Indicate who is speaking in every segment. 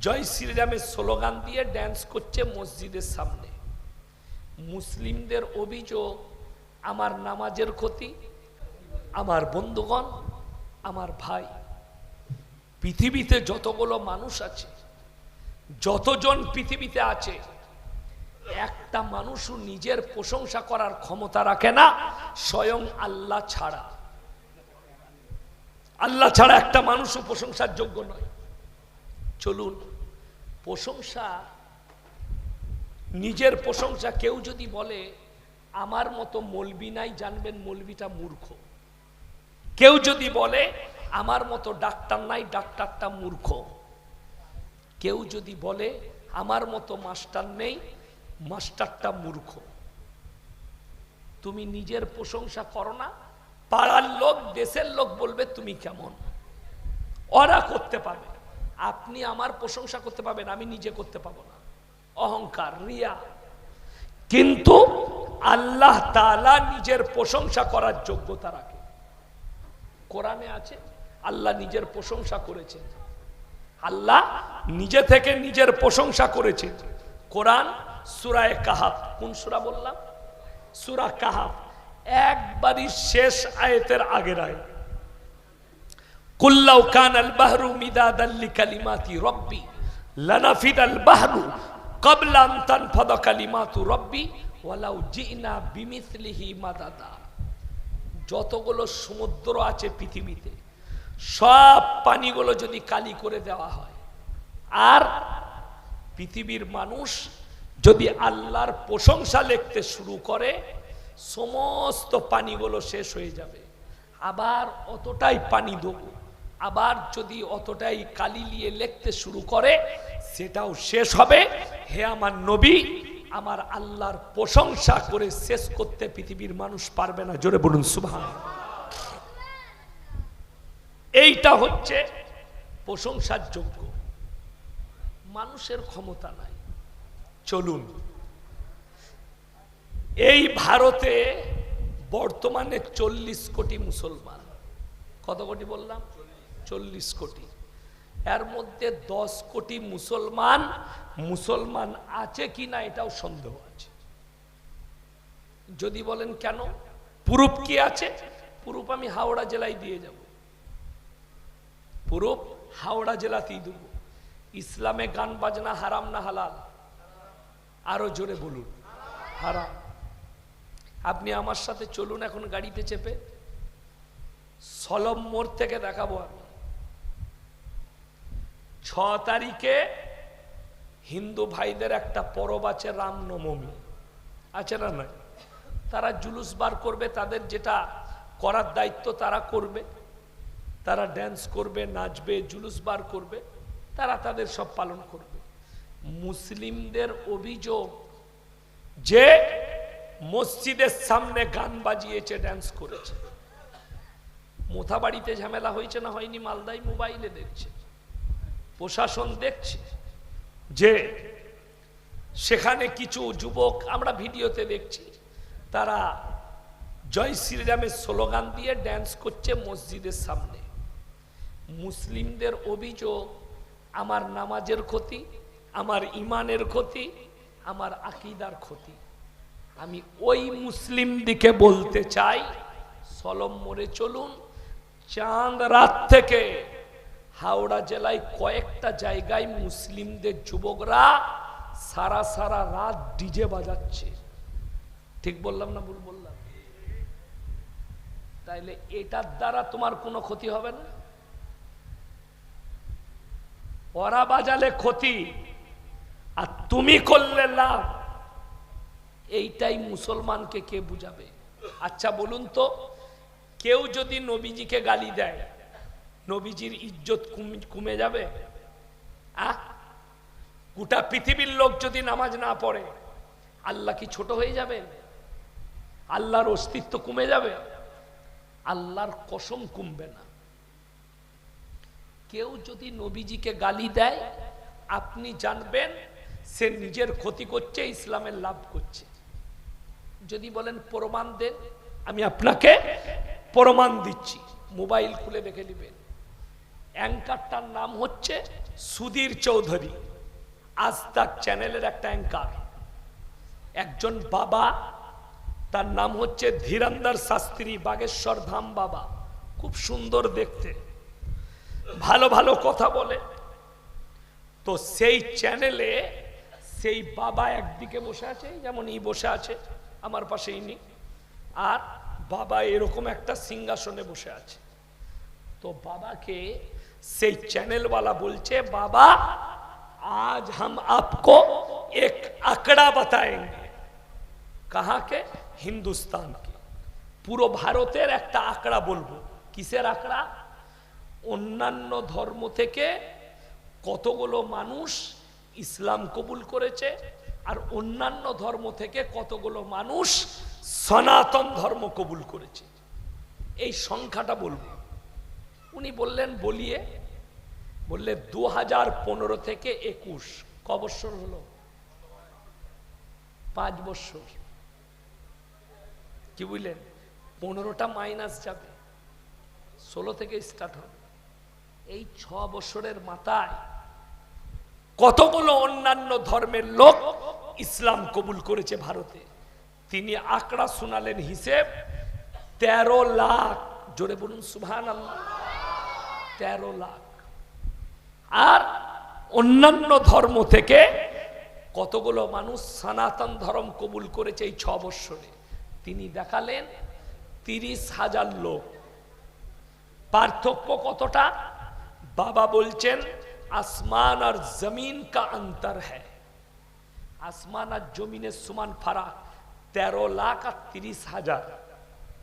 Speaker 1: জয় শ্রীরামের স্লোগান দিয়ে ড্যান্স করছে মসজিদের সামনে। মুসলিমদের অভিযোগ, আমার নামাজের ক্ষতি, আমার বন্ধুগণ, আমার ভাই। পৃথিবীতে যতগুলো মানুষ আছে, যতজন পৃথিবীতে আছে, একটা মানুষও নিজের প্রশংসা করার ক্ষমতা রাখে না, স্বয়ং আল্লাহ ছাড়া। আল্লাহ ছাড়া একটা মানুষও প্রশংসার যোগ্য নয়। চলুন প্রশংসা, নিজের প্রশংসা কেউ যদি বলে, আমার মতো মলবি নাই জানবেন মলবিটা মূর্খ। কেউ যদি বলে, আমার মতো ডাক্তার নাই ডাক্তারটা মূর্খ। কেউ যদি বলে, আমার মতো মাস্টার নেই মাস্টারটা মূর্খ। তুমি নিজের প্রশংসা করো না, পাড়ার লোক, দেশের লোক বলবে তুমি কেমন। ওরা করতে পারবে। আপনি আমার প্রশংসা করতে পারবেন, আমি নিজে করতে পাবো না। অহংকার, রিয়া। কিন্তু আল্লাহ তালা নিজের প্রশংসা করার যোগ্যতা রাখে। কোরআনে আছে, আল্লাহ নিজের প্রশংসা করেছেন। আল্লাহ নিজে থেকে নিজের প্রশংসা করেছেন। কোরআন সুরায় কাহাব কোন সুরা বললাম? সুরা কাহাব একবারই শেষ আয়াতের আগের আয় কুল্লাউ কান আল বাহরু মিদাদাল লিকালিমাতি রব্বি লানাফিদ আল বাহরু ক্বাবলা আন তানফাদা কালিমাতু রব্বি, ওয়ালাউ জিনা বিমিসলিহি মাদাদা। যতগুলো সমুদ্র আছে পৃথিবীতে, সব পানিগুলো যদি কালি করে দেওয়া হয়, আর পৃথিবীর মানুষ যদি আল্লাহর প্রশংসা লিখতে শুরু করে, সমস্ত পানিগুলো শেষ হয়ে যাবে। আবার অতটাই পানি দেবো। আবার যদি অতটাই কালি নিয়ে লিখতে শুরু করে, সেটাও শেষ হবে। হে আমার নবী, আমার আল্লাহর প্রশংসা করে শেষ করতে পৃথিবীর মানুষ পারবে না। জোরে বলুন সুভান এইটা হচ্ছে প্রশংসার যোগ্য। মানুষের ক্ষমতা নাই। চলুন। এই ভারতে বর্তমানে চল্লিশ কোটি মুসলমান। কত কোটি বললাম? চল্লিশ কোটি। এর মধ্যে দশ কোটি মুসলমান মুসলমান আছে কি না এটাও সন্দেহ আছে। যদি বলেন কেন? পুরুপ কি আছে? পুরুপ আমি হাওড়া জেলায় দিয়ে যাব। পুরুপ হাওড়া জেলাতেই দেব। ইসলামে গান বাজনা হারাম না হালাল? আরও জোরে বলুন। হারাম। আপনি আমার সাথে চলুন এখন গাড়িতে চেপে। সলম মোড় থেকে দেখাবো আমি। ছ তারিখে হিন্দু ভাইদের একটা পরব আছে রামনবমী আছে না নয় তারা জুলুস বার করবে, তাদের যেটা করার দায়িত্ব তারা করবে। তারা ড্যান্স করবে, নাচবে, জুলুস বার করবে, তারা তাদের সব পালন করবে। মুসলিমদের অভিযোগ যে মসজিদের সামনে গান বাজিয়েছে ড্যান্স করেছে। মোথাবাড়িতে ঝামেলা হয়েছে না হয়নি? মালদাই মোবাইলে দেখছে। প্রশাসন দেখছে যে সেখানে কিছু যুবক আমরা ভিডিওতে দেখছি, তারা জয় শ্রীরামের স্লোগান দিয়ে ড্যান্স করছে মসজিদের সামনে। মুসলিমদের অভিযোগ, আমার নামাজের ক্ষতি, আমার ইমানের ক্ষতি, আমার আকিদার ক্ষতি। আমি ওই মুসলিম দিকে বলতে চাই, সলম মোড়ে চলুন, চাঁদ রাত থেকে হাওড়া জেলায় কয়েকটা জায়গায় মুসলিমদের যুবকরা সারা সারা রাত ডিজে বাজাচ্ছে। ঠিক বললাম না ভুল বললাম? তাইলে এটার দ্বারা তোমার কোনো ক্ষতি হবে না? ওরা বাজালে ক্ষতি, আর তুমি করলে লাভ। এইটাই মুসলমানকে কে বুঝাবে? আচ্ছা বলুন তো, কেউ যদি নবীজিকে গালি দেয় নবীজির ইজ্জত কমে যাবে? আহ গোটা পৃথিবীর লোক যদি নামাজ না পড়ে, আল্লাহ কি ছোট হয়ে যাবে? আল্লাহর অস্তিত্ব কমে যাবে? আল্লাহর কসম কমবে না। কেউ যদি নবীজিকে গালি দেয়, আপনি জানবেন সে নিজের ক্ষতি করছে, ইসলামের লাভ করছে। যদি বলেন, প্রমাণ দেন, আমি আপনাকে প্রমাণ দিচ্ছি। মোবাইল খুলে দেখে নেবেন। অ্যাঙ্কারটার নাম হচ্ছে সুধীর চৌধুরী। আজ তাক চ্যানেলের একটা অ্যাঙ্কার। একজন বাবা, তার নাম হচ্ছে ধীরান্দার শাস্ত্রী বাগেশ্বর ধাম বাবা। খুব সুন্দর দেখতে। ভালো ভালো কথা বলে। তো সেই চ্যানেলে সেই বাবা একদিকে বসে আছে যেমন ই বসে আছে, আমার পাশে ইনি। আর বাবা এরকম একটা সিংহাসনে বসে আছে। তো বাবাকে সেই চ্যানেলওয়ালা বলছে, বাবা, আজ হাম আপকো এক আঁকড়া বাতায়েঙ্গে। কাহাকে হিন্দুস্তানকে পুরো ভারতের একটা আঁকড়া বলব। কিসের আঁকড়া? অন্যান্য ধর্ম থেকে কতগুলো মানুষ ইসলাম কবুল করেছে আর অন্যান্য ধর্ম থেকে কতগুলো মানুষ সনাতন ধর্ম কবুল করেছে? এই সংখ্যাটা বলব। উনি বললেন, বলিয়ে বললে দু হাজার পনেরো থেকে একুশ, ক হলো? পাঁচ বৎসর। কি বুঝলেন? পনেরোটা মাইনাস যাবে, ষোলো থেকে স্টার্ট হবে। এই ছ বছরের মাথায় কতগুলো অন্যান্য ধর্মের লোক ইসলাম কবুল করেছে ভারতে? তিনি আঁকড়া শোনালেন হিসেব, তেরো লাখ, জোরে বলুন সুভান আল্লাহ তেরো লাখ। আর অন্যান্য ধর্ম থেকে কতগুলো মানুষ সনাতন ধর্ম কবুল করেছে এই ছ বৎসরে? তিনি দেখালেন তিরিশ হাজার লোক। পার্থক্য কতটা? বাবা বলছেন, আসমান আর জমিন কা অন্তর হ্যাঁ আসমান আর জমিনের সমান ফারাক তেরো লাখ আর তিরিশ হাজার।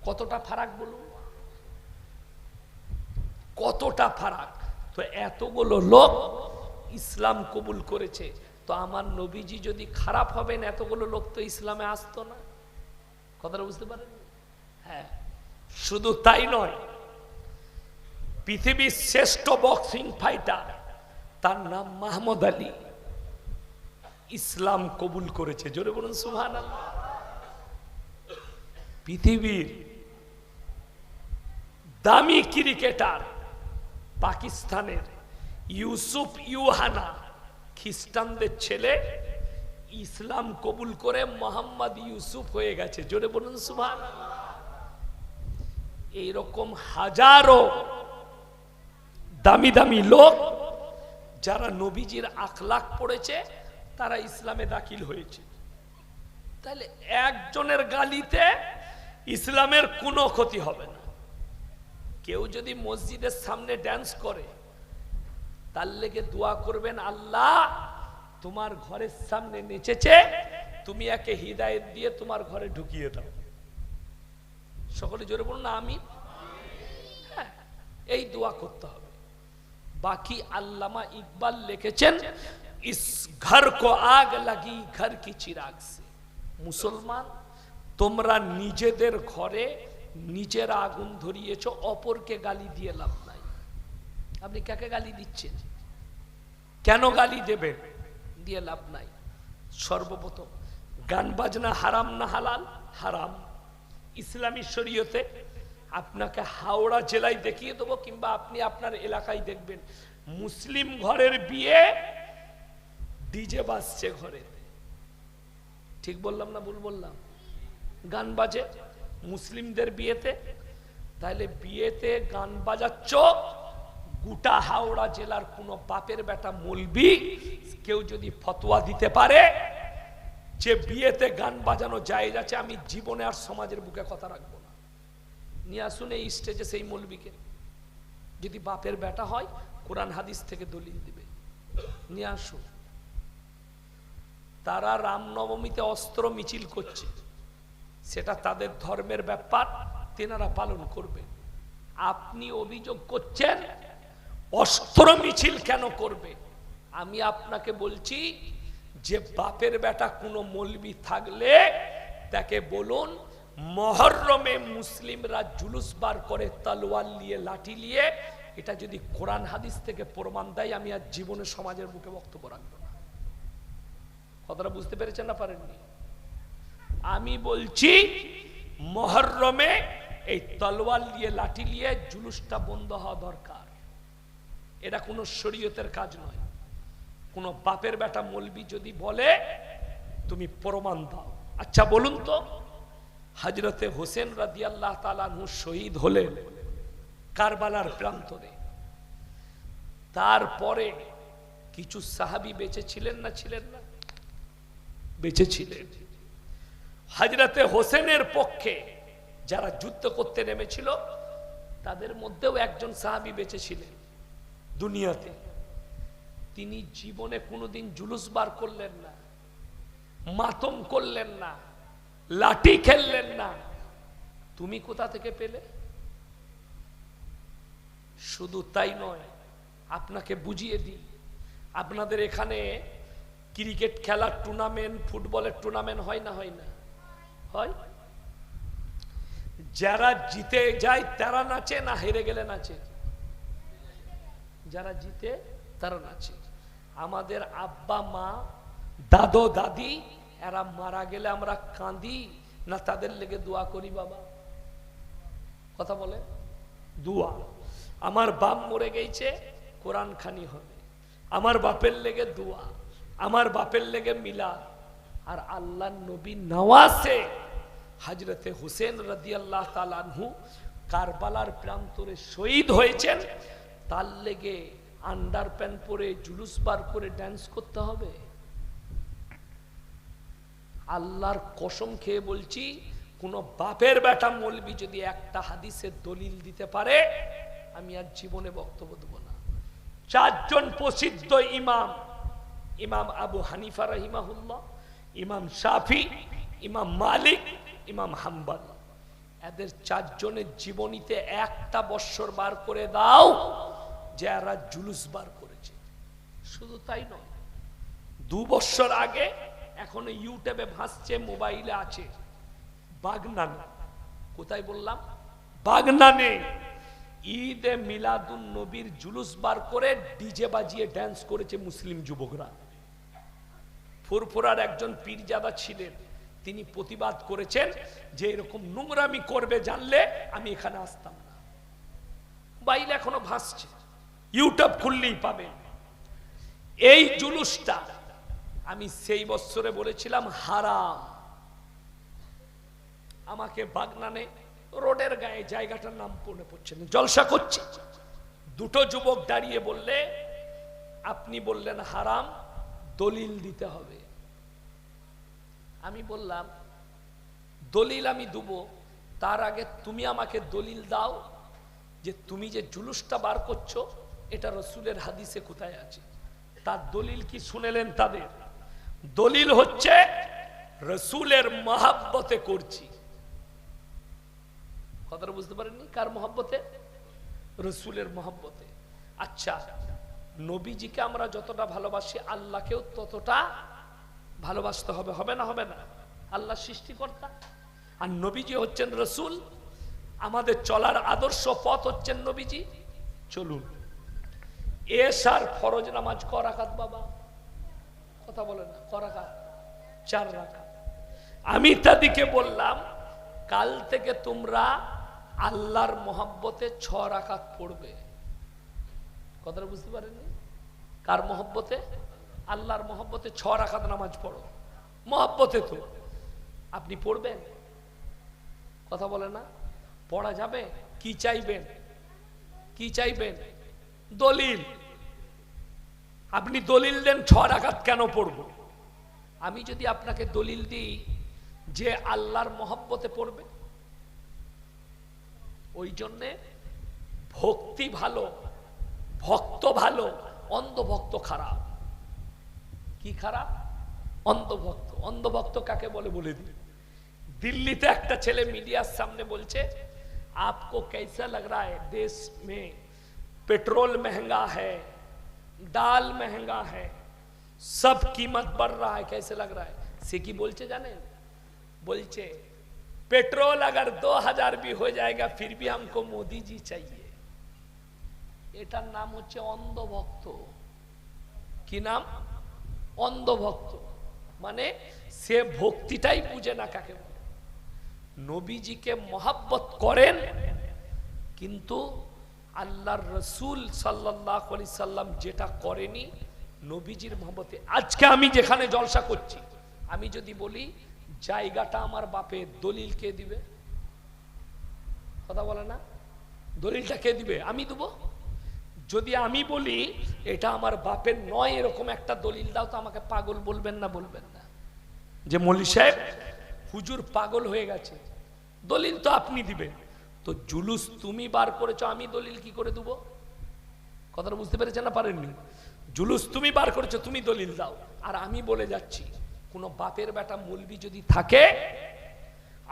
Speaker 1: কতটা ফারাক বলুন? কতটা ফারাক? তো এতগুলো লোক ইসলাম কবুল করেছে। তো আমার নবীজি যদি খারাপ হবেন, এতগুলো লোক তো ইসলামে আসতো না। কথাটা বুঝতে পারেন? হ্যাঁ শুধু তাই নয়, পৃথিবীর শ্রেষ্ঠ বক্সিং ফাইটার তার নাম মাহমুদ আলী, ইসলাম কবুল করেছে। জোরে বলুন সুহান পৃথিবীর দামি ক্রিকেটার পাকিস্তানের ইউসুফ ইউহানা, খ্রিস্টানদের ছেলে, ইসলাম কবুল করে মোহাম্মদ ইউসুফ হয়ে গেছে। জোরে বলুন সুভান এইরকম হাজারো দামি দামি লোক যারা নবীজির আখলাখ পড়েছে, তারা ইসলামে দাখিল হয়েছে। তাহলে একজনের গালিতে ইসলামের কোনো ক্ষতি হবে না। কেউ যদি মসজিদের সামনে ড্যান্স করে তার লেগে দোয়া করবেন আল্লাহ তোমার ঘরের সামনে নেচেছে তুমি একে হৃদায়ত দিয়ে তোমার ঘরে ঢুকিয়ে দাও। সকলে জোরে বলুন না আমি হ্যাঁ, এই দোয়া করতে হবে। বাকি আল্লামা ইকবাল লিখেছেন ইস ঘর কো আগ লাগি ঘর কি চিরাগ সে। মুসলমান তোমরা নিজেদের ঘরে নিজের আগুন ধরিয়েছ, অপরকে গালি দিয়ে লাভ নাই। আপনি কাকে গালি দিচ্ছেন? কেন গালি দেবেন? দিয়ে লাভ নাই। সর্বপ্রথম, গান বাজনা হারাম না হালাল? হারাম। ইসলামী শরীয়তে আপনাকে হাওড়া জেলায় দেখিয়ে দেবো, কিংবা আপনি আপনার এলাকায় দেখবেন, মুসলিম ঘরের বিয়ে ডিজে বাজছে ঘরে। ঠিক বললাম না ভুল বললাম? গান বাজে? মুসলিমদের বিয়েতে? তাহলে বিয়েতে গান বাজাচ্ছ, গোটা হাওড়া জেলার কোন বাপের বেটা মলবি, কেউ যদি ফতোয়া দিতে পারে, যে বিয়েতে গান বাজানো যায় যাচ্ছে, আমি জীবনে আর সমাজের বুকে কথা রাখব না। নিয়ে আসুন এই স্টেজে সেই মলবিকে। যদি বাপের বেটা হয়, কোরআন হাদিস থেকে দলিল দিবে। নিয়ে আসুন। তারা রামনবমীতে অস্ত্র মিছিল করছে। সেটা তাদের ধর্মের ব্যাপার, তেনারা পালন করবে আপনি অভিযোগ করছেন, অস্ত্র মিছিল কেন করবে আমি আপনাকে বলছি, যে বাপের বেটা কোনো মলবি থাকলে তাকে বলুন, মহরমে মুসলিমরা জুলুস বার করে তলোয়ার নিয়ে, লাঠি নিয়ে, এটা যদি কোরআন হাদিস থেকে প্রমাণ দেয়, আমি আর জীবনে সমাজের বুকে বক্তব্য রাখব না। কথাটা বুঝতে পেরেছেন না পারেননি? আমি বলছি, মহরমে এই তলোয়ার নিয়ে লাঠি নিয়ে জুলুসটা বন্ধ হওয়া দরকার। এটা কোনো শরীয়তের কাজ নয়। কোনো বাপের বেটা মলবি যদি বলে, তুমি প্রমাণ দাও। আচ্ছা বলুন তো হজরতে হোসেন রাদি আল্লাহ তালানহু শহীদ হলেন কারবালার প্রান্তরে। তারপরে কিছু সাহাবি বেঁচে ছিলেন না ছিলেন না? বেঁচে ছিলেন। হাজরাতে হোসেনের পক্ষে যারা যুদ্ধ করতে নেমেছিল, তাদের মধ্যেও একজন সাহাবি বেঁচে ছিলেন দুনিয়াতে। তিনি জীবনে কোনোদিন জুলুস বার করলেন না, মাতম করলেন না, লাঠি খেললেন না। তুমি কোথা থেকে পেলে? শুধু তাই নয়, আপনাকে বুঝিয়ে দিই, আপনাদের এখানে ক্রিকেট খেলার টুর্নামেন্ট ফুটবলের টুর্নামেন্ট হয় না হয় না। হয়? যারা জিতে যায়, তারা নাচে না হেরে গেলে নাচে? যারা জিতে, তারা নাচে। আমাদের আব্বা, মা, দাদো, দাদি, এরা মারা গেলে আমরা কাঁদি, না তাদের লেগে দোয়া করি, বাবা। কথা বলে? দোয়া। আমার বাপ মরে গেছে, কোরআন খানি হবে। আমার বাপের লেগে দোয়া। আমার বাপের লেগে মিলা আর আল্লাহ নবী নওয়াসে হাজরতে হোসেন রাদি আল্লাহ তালানহু কারবালার প্রান্তরে শহীদ হয়েছেন। তার লেগে আন্ডার প্যান্ট পরে জুলুস বার করে ড্যান্স করতে হবে। আল্লাহর কসম খেয়ে বলছি, কোন বাপের বেটা মলবি যদি একটা হাদিসের দলিল দিতে পারে, আমি আর জীবনে বক্তব্য দেবো না। চারজন প্রসিদ্ধ ইমাম ইমাম আবু হানিফা রহিমাহুল্লাহ, ইমাম শাফি, ইমাম মালিক ইমাম হাম্বাল, এদের চারজনের জীবনীতে একটা বৎসর বার করে দাও যে এরা জুলুস বার করেছে। শুধু তাই নয়, দু বৎসর আগে এখন ইউটিউবে ভাসছে, মোবাইলে আছে। বাগনান, কোথায় বললাম? বাগনানে, ঈদে মিলাদুন নবীর জুলুস বার করে ডিজে বাজিয়ে ড্যান্স করেছে মুসলিম যুবকরা। ফুরফুরার একজন পীরজাদা ছিলেন তিনি প্রতিবাদ করেছেন যে এরকম নোংরামি করবে জানলে আমি এখানে আসতাম না। বাইল এখনও ভাসছে। ইউটিউব খুললেই পাবেন। এই জুলুসটা আমি সেই বছরে বলেছিলাম হারাম। আমাকে বাগনানে রোডের গায়ে জায়গাটার নাম মনে পড়ছে না। জলসা করছে। দুটো যুবক দাঁড়িয়ে বললে, আপনি বললেন হারাম, দলিল দিতে হবে। আমি বললাম, দলিল আমি দেব। তার আগে তুমি আমাকে দলিল দাও যে তুমি যে জুলুসটা বার করছ, এটা রসুলের হাদিসে কোথায় আছে? তার দলিল কি শুনেলেন তাদের? দলিল হচ্ছে, রসুলের মহাব্বতে করছি। কথাটা বুঝতে পারেননি? কার মহাব্বতে? রসুলের মহাব্বতে। আচ্ছা নবীজিকে আমরা যতটা ভালোবাসি, আল্লাহকেও ততটা ভালোবাসতে হবে হবে না হবে না। আল্লাহ সৃষ্টিকর্তা। আর নবীজি হচ্ছেন রসুল। আমাদের চলার আদর্শ, পথ হচ্ছেন নবীজি। চলুন। এসার ফরজ নামাজ করাকাত বাবা? কথা বলেন করাকাত চার রাখা আমি তাদিকে বললাম, কাল থেকে তোমরা আল্লাহর মহাব্বতে ছ রাখাত পড়বে। কথাটা বুঝতে পারেননি? কার মহব্বতে? আল্লাহর মহব্বতে ছ রাকাত নামাজ পড়ো। মহব্বতে তো। আপনি পড়বেন? কথা বলে না? পড়া যাবে? কি চাইবেন? কি চাইবেন? দলিল। আপনি দলিল দেন, ছ রাকাত কেন পড়ব? আমি যদি আপনাকে দলিল দিই যে আল্লাহর মহব্বতে পড়বে, ওই জন্যে ভক্তি ভালো, ভক্ত ভালো, অন্ধভক্ত খারাপ। কি খারাপ অন্ধভক্ত অন্ধভক্ত কাকে বলে বলে দিই দিল্লিতে একটা ছেলে মিডিয়ার সামনে বলছে आपको कैसा लग रहा है देश में पेट्रोल महंगा है दाल महंगा है सब कीमत बढ़ रहा है कैसे लग रहा है সে কি বলছে জানেন বলছে पेट्रोल अगर दो हजार भी हो जाएगा फिर भी हमको मोदी जी चाहिए এটার নাম হচ্ছে অন্ধভক্ত কি নাম অন্ধভক্ত। মানে সে ভক্তিটাই বুঝে না কাকে নবীজিকে মহাব্বত করেন, কিন্তু আল্লাহর রসুল সাল্লাহ আলি সাল্লাম যেটা করেনি, নবীজির মহব্বতে। আজকে আমি যেখানে জলসা করছি, আমি যদি বলি, জায়গাটা আমার বাপের দলিল কে দিবে? কথা বলে না? দলিলটা কে দিবে? আমি দেবো? যদি আমি বলি, এটা আমার বাপের নয়, এরকম একটা দলিল দাও তো আমাকে পাগল বলবেন না বলবেন না। যে মলি সাহেব, হুজুর পাগল হয়ে গেছে। দলিল তো আপনি দিবেন। তো জুলুস তুমি বার করেছ, আমি দলিল কি করে দেবো? কথাটা বুঝতে পেরেছেন না পারেননি? জুলুস তুমি বার করেছ, তুমি দলিল দাও। আর আমি বলে যাচ্ছি, কোন বাপের বেটা মলবি যদি থাকে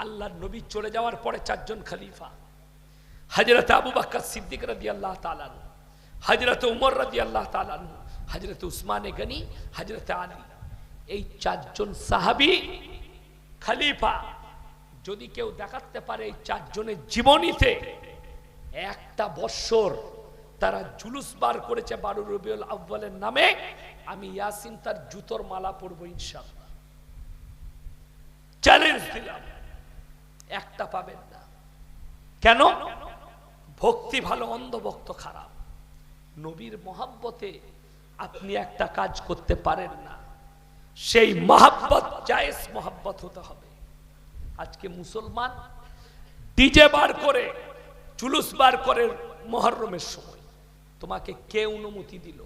Speaker 1: আল্লাহ নবী চলে যাওয়ার পরে চারজন খালিফা। হজরত আবু বাক্কা সিদ্দিক রাদি আল্লাহ তালান হজরত উমর রাদি আল্লাহ তালান হজরত উসমানে গনি হজরত আলী, এই চারজন সাহাবি খালিফা। যদি কেউ দেখাতে পারে এই চারজনের জীবনীতে, একটা বৎসর তারা জুলুস বার করেছে বারু রবিউল আব্বালের নামে, আমি ইয়াসিন তার জুতোর মালা পরবো ইনশাআল্লাহ। চ্যালেঞ্জ দিলাম। একটা পাবেন না। কেন? ভক্তি ভালো, অন্ধভক্ত খারাপ। নবীর মহাব্বতে আপনি একটা কাজ করতে পারেন না। সেই মহাব্বত, জায়েজ মহাব্বত হতে হবে। আজকে মুসলমান ডিজে বার করে, জুলুস বার করে মহরমের সময়। তোমাকে কে অনুমতি দিল?